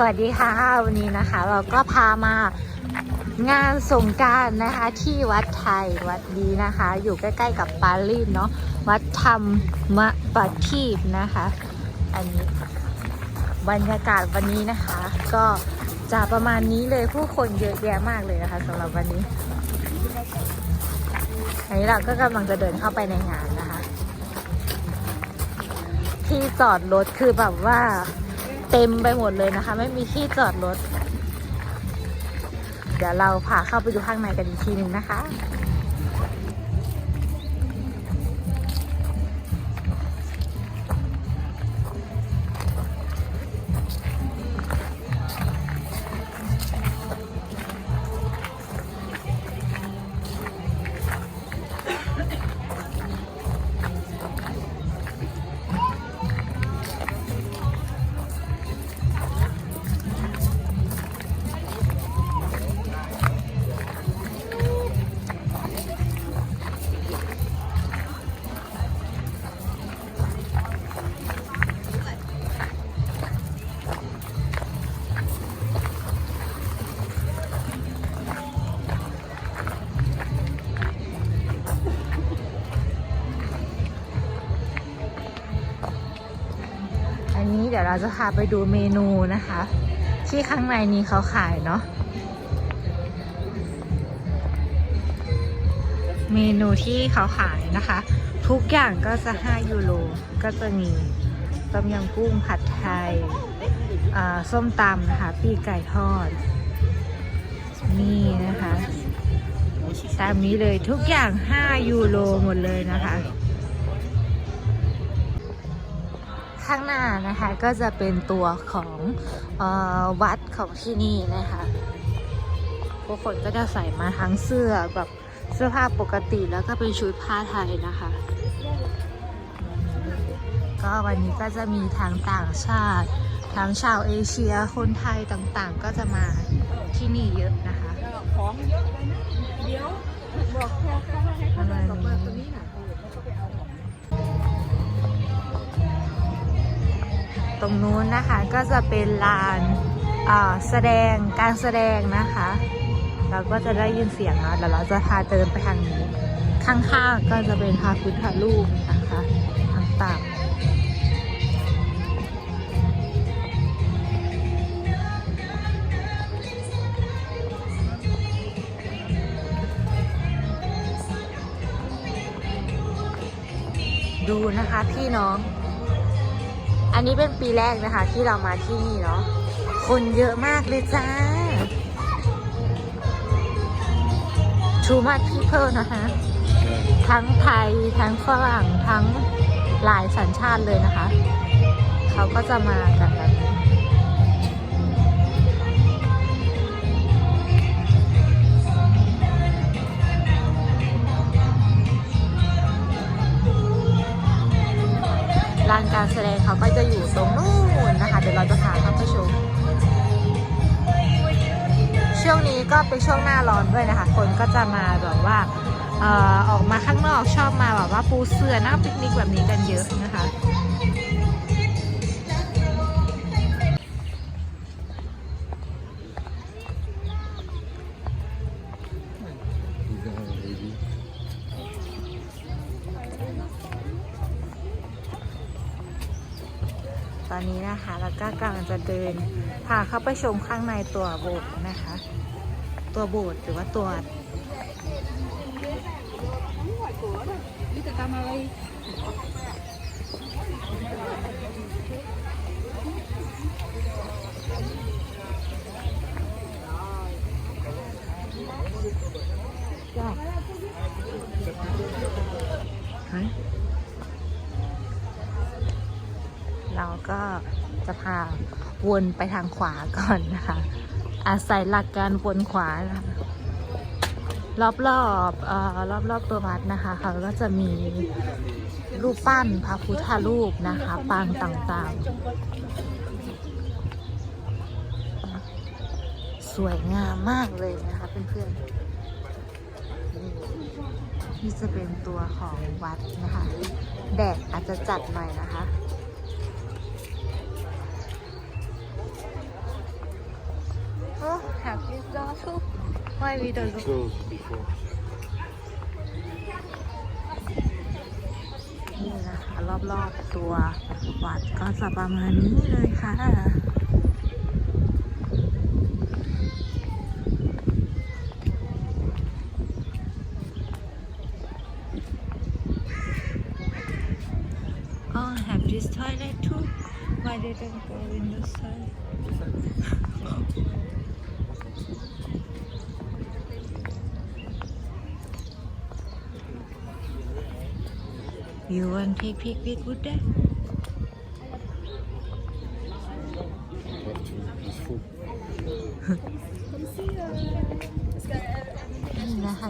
สวัสดีค่ะ วันนี้นะคะ เราก็พามางานสงการนะคะ ที่วัดไทยวัดดีนะคะ อยู่ใกล้ๆกับปารีสเนาะวัดธรรมปทีปนะคะ อันนี้บรรยากาศวันนี้นะคะ ก็จะประมาณนี้เลยผู้คนเยอะแยะมากเลยนะคะสำหรับวันนี้อันนี้เราก็กำลังจะเดินเข้าไปในงานนะคะ ที่จอดรถคือแบบว่า เต็มไปหมดเลยนะคะ ไม่มีที่จอดรถ เดี๋ยวเราพาเข้าไปดูข้างในกันอีกทีหนึ่งนะคะ เดี๋ยวเราจะพาไปดูเมนูนะคะ ที่ข้างในนี้เขาขายเนาะเมนูที่เขาขายนะคะ ทุกอย่างก็จะ 5 ยูโรก็จะมีต้มยำกุ้งผัดไทยอ่าส้มตำนะคะ ปีกไก่ทอด นี่นะคะ ตามนี้เลยทุกอย่าง 5 ยูโรหมดเลยนะคะ ข้างหน้านะคะก็จะเป็นตัวของออวัดของที่นี่นะคะทุกคนก็จะใส่มาทั้งเสื้อแบบเสื้อผ้าปกติแล้วก็เป็นชุดผ้าไทยนะคะ ก็วันนี้ก็จะมีทางต่างชาติทั้งชาวเอเชียคนไทยต่างๆ ก็จะมาที่นี่เยอะนะคะของเยอะเลยนะเดี๋ยวบอกพ่อเขาว่าให้เขาเดินกลับมาตัวนี้นะ ตรงนู้นนะคะ ก็จะเป็นลานแสดงการแสดงนะคะ เราก็จะได้ยินเสียงเนาะเดี๋ยวเราจะพาเดินไปทางนี้ ข้างๆก็จะเป็นพระพุทธรูปนะคะต่างๆดูนะคะพี่น้อง อันนี้เป็นปีแรกนะคะ ที่เรามาที่นี่เนาะ คนเยอะมากเลยจ้า Too much people นะคะ ทั้งไทย ทั้งฝรั่ง ทั้งหลายสัญชาติเลยนะคะ เขาก็จะมากันแบบนี้ ลานการแสดงเขาก็จะอยู่ตรงนู้นนะคะ เดี๋ยวเราจะพาท่านผู้ชม ช่วงนี้ก็เป็นช่วงหน้าร้อนด้วยนะคะ คนก็จะมาแบบว่าออกมาข้างนอกชอบมาแบบว่าปูเสื่อนั่งปิกนิกแบบนี้กันเยอะนะคะ ก็กำลังจะเดิน พาเข้าไปชมข้างในตัวโบสถ์นะคะ ตัวโบสถ์หรือว่าตัวเราก็ จะพาวนไปทางขวาก่อนนะคะ อาศัยหลักการวนขวานะคะรอบรอบๆเอ่อรอบรอบๆตัววัดนะคะเขาก็จะมีรูปปั้นพระพุทธรูปนะคะปางต่างๆ สวยงามมากเลยนะคะเพื่อนๆนี่นี่จะเป็นตัวของวัดนะคะ แดดอาจจะจัดหน่อยนะคะ door too why we don't look closed before. นี่นะคะรอบๆตัววัดก็จะประมาณนี้เลยค่ะ Oh, have this toilet too. Why they don't go in the side? You want take pic with Buddha? Have to. It's full. นี่นะคะ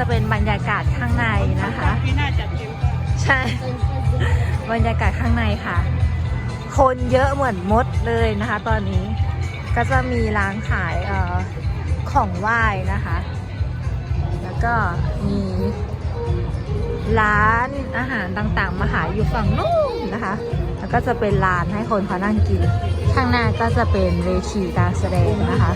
จะเป็นบรรยากาศข้างในนะคะ ไม่น่าจัดเต็มใช่ บรรยากาศข้างในค่ะ คนเยอะเหมือนมดเลยนะคะ ตอนนี้ก็จะมีร้านขายเออของไหว้นะคะ แล้วก็มีร้านอาหารต่างๆ มาขายอยู่ฝั่งนู้นนะคะ แล้วก็จะเป็นร้านให้คนเขานั่งกิน ข้างหน้าก็จะเป็นเวทีการแสดงนะคะ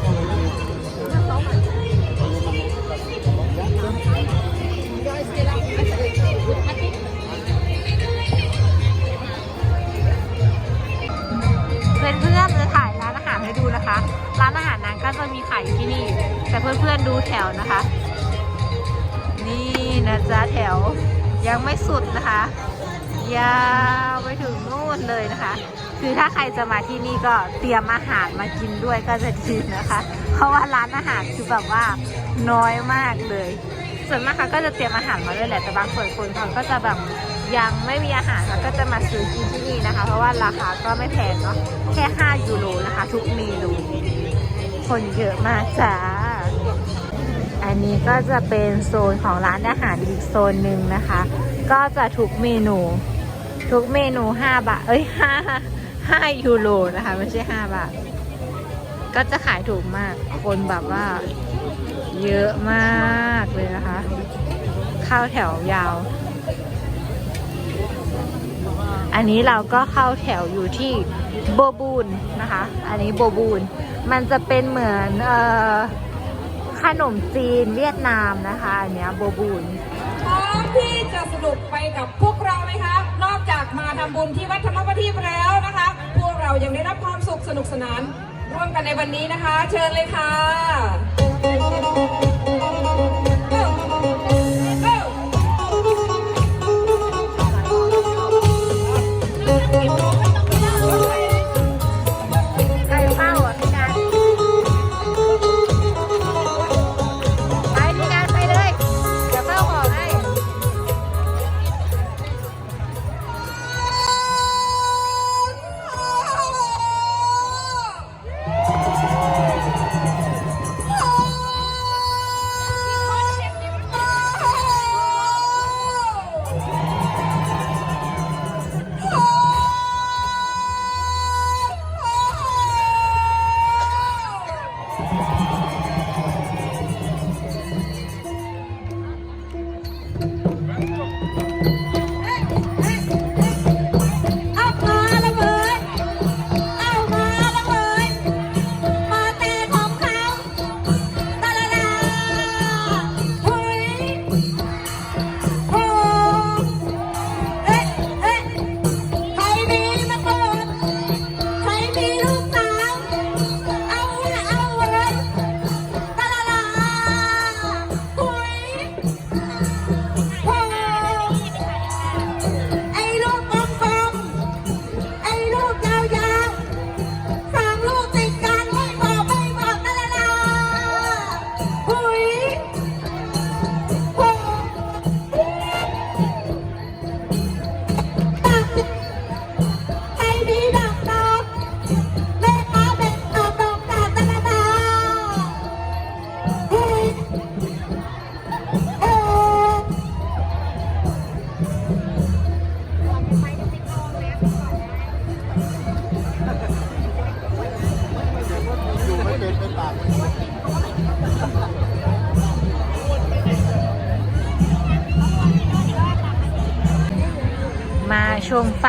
เพื่อนๆจะถ่ายร้านอาหารให้ดูนะคะ ร้านอาหารนั้นก็จะมีขายที่นี่ แต่เพื่อนเพื่อนๆดูแถวนะคะ นี่นะจ๊ะแถวยังไม่สุดนะคะ ยาวไปถึงนู่นเลยนะคะ คือถ้าใครจะมาที่นี่ก็เตรียมอาหารมากินด้วยก็จะดีนะคะ เพราะว่าร้านอาหารคือแบบว่าน้อยมากเลย ส่วนมากเขาก็จะเตรียมอาหารมาด้วยแหละแต่บางส่วนคนเขาก็จะแบบ ยังไม่มีอาหารก็จะมาซื้อกินที่นี่นะคะ เพราะว่าราคาก็ไม่แพงเนาะแค่ 5 ยูโรนะคะ ทุกเมนูคนเยอะมากจ้า อันนี้ก็จะเป็นโซนของร้านอาหารอีกโซนหนึ่งนะคะ ก็จะทุกเมนู ทุกเมนู 5 บาท เอ้ย5 5ยูโรนะคะ ไม่ใช่ 5 บาท ก็จะขายถูกมาก คนแบบว่า เยอะมากเลยนะคะ เข้าแถวยาว อันนี้เราก็เข้าแถวอยู่ที่โบบูนนะคะ อันนี้โบบูน มันจะเป็นเหมือนออขนมจีนเวียดนามนะคะ อันนี้โบบูนพร้อมที่จะสนุกไปกับพวกเราไหมคะ นอกจากมาทำบุญที่วัดธรรมประทีปแล้วนะคะ พวกเรายังได้รับความสุขสนุกสนานร่วมกันในวันนี้นะคะ เชิญเลยค่ะ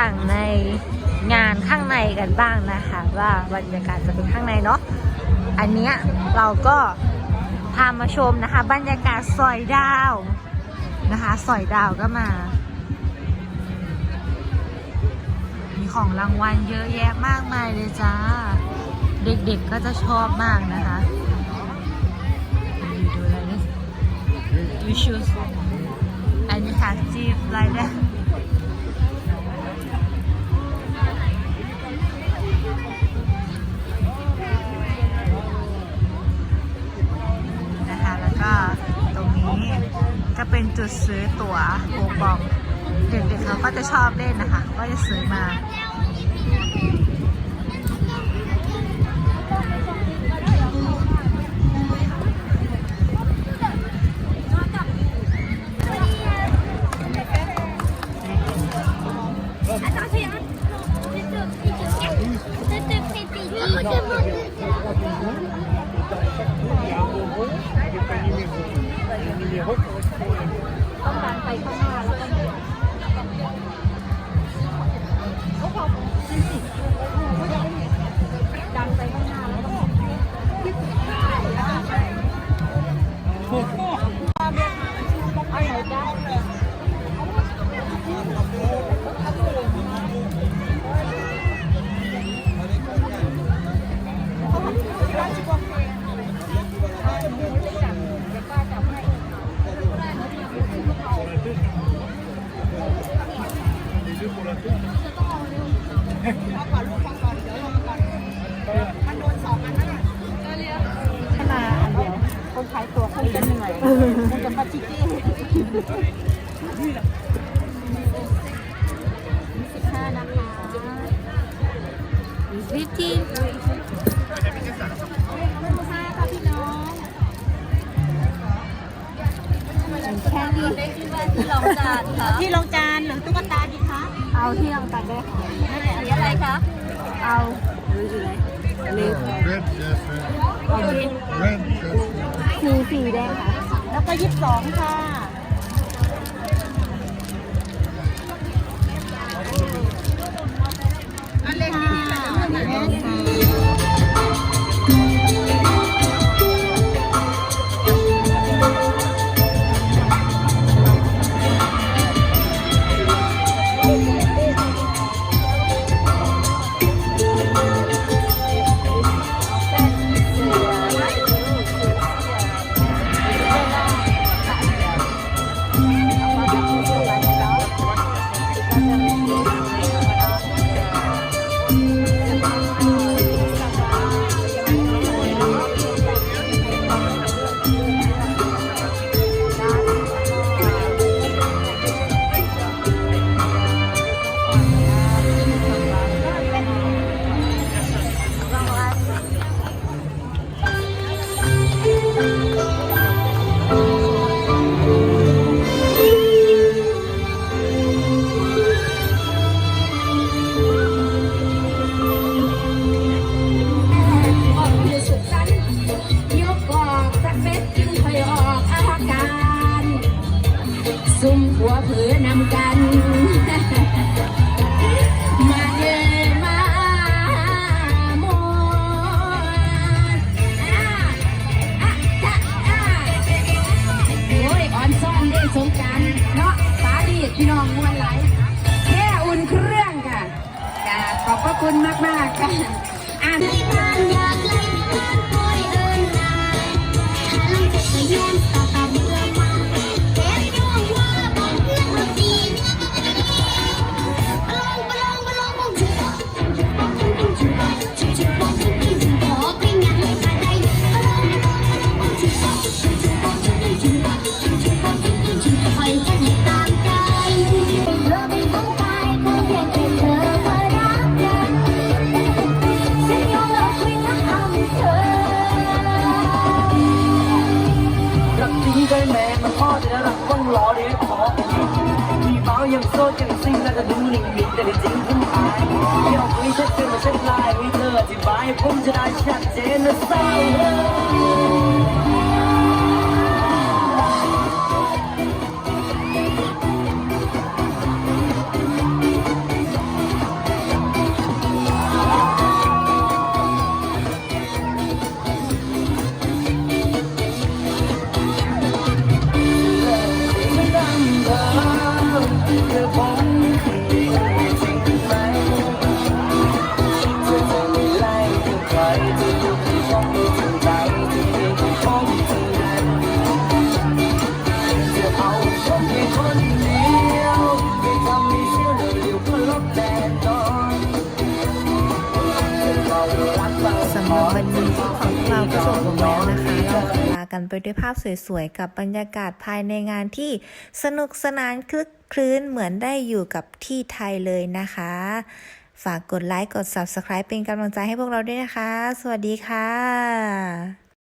มฝั่งในงานข้างในกันบ้างนะคะ ว่าบรรยากาศจะเป็นข้างในเนาะอันเนี้ยเราก็พามาชมนะคะ บรรยากาศสอยดาวนะคะสอยดาวก็มา มีของรางวัลเยอะแยะมากมายเลยจ้า เด็กๆก็จะชอบมากนะคะดูอะไรนี่ you choose any active like that นะคะ ก็เป็นจุดซื้อตั๋วโคบองเด็กๆเขาก็จะชอบเล่นนะคะ ก็จะซื้อมา ค แค่นี้ที่รองจานค่ะที่รองจานหรือตุ๊กตาดีคะเอาที่รางวัลได้ค่ะสีอะไรคะเอา Red jasmine. Red jasmine. สีสีแดงค่ะแล้วก็ยี่สิบสองค่ะอันเล็กนี่ค่ะแม่ค่ะ น่าจะดูนิ่งๆแต่จริงผมหายเที่ยวคุยชัดเจนมาชัดลายวิเธออธิบายผมจะได้ชัดเจนนะสาว กันไปด้วยภาพสวยๆ กับบรรยากาศภายในงานที่สนุกสนานคลึกคลื้นเหมือนได้อยู่กับที่ไทยเลยนะคะ ฝากกดไลค์กด Subscribe เป็นกำลังใจให้พวกเราด้วยนะคะ สวัสดีค่ะ